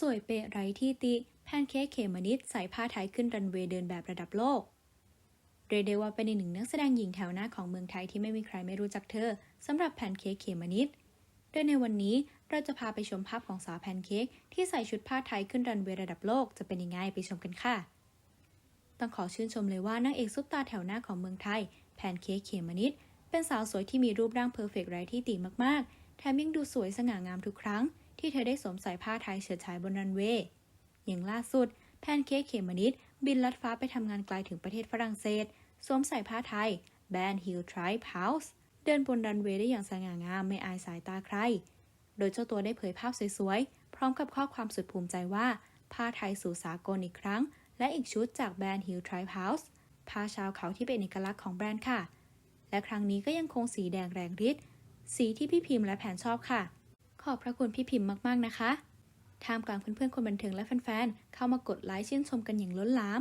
สวยเปะไร้ที่ติ แพนเค้กเขมนิดใส่ผ้าไทยขึ้นรันเวย์เดินแบบระดับโลก เรียกได้ว่าเป็นอีกหนึ่งนักแสดงหญิงแถวหน้าของเมืองไทยที่ไม่มีใครไม่รู้จักเธอสำหรับแพนเค้กเขมนิดโดยในวันนี้เราจะพาไปชมภาพของสาวแพนเค้กที่ใส่ชุดผ้าไทยขึ้นรันเวย์ระดับโลกจะเป็นยังไงไปชมกันค่ะ ต้องขอชื่นชมเลยว่านางเอกซุปตาแถวหน้าของเมืองไทย แพนเค้กเขมนิดเป็นสาวสวยที่มีรูปร่างเพอร์เฟกต์ไร้ที่ติมากๆ แถมยังดูสวยสง่างามทุกครั้ง ที่เธอได้สวมใส่ผ้าไทยเฉิดฉายบนรันเวย์อย่างล่าสุด แพนเค้กเขมนิดบินลัดฟ้าไปทำงานไกลถึงประเทศฝรั่งเศสสวมใส่ผ้าไทย แบรนด์ Hill Tribe House เดินบนรันเวย์ได้อย่างสง่างามไม่อายสายตาใคร โดยเจ้าตัวได้เผยภาพสวยๆ พร้อมกับข้อความสุดภูมิใจว่า ผ้าไทยสู่สากลอีกครั้ง และอีกชุดจากแบรนด์ Hill Tribe House ผ้าชาวเขาที่เป็นเอกลักษณ์ของแบรนด์ค่ะ และครั้งนี้ก็ยังคงสีแดงแรงฤทธิ์สีที่พี่พิมพ์และแผนชอบค่ะ ขอบพระคุณพี่พิมพ์มากๆนะคะท่ามกลางเพื่อนๆคนบันเทิงและแฟนๆ เข้ามากดไลค์ชื่นชมกันอย่างล้นหลาม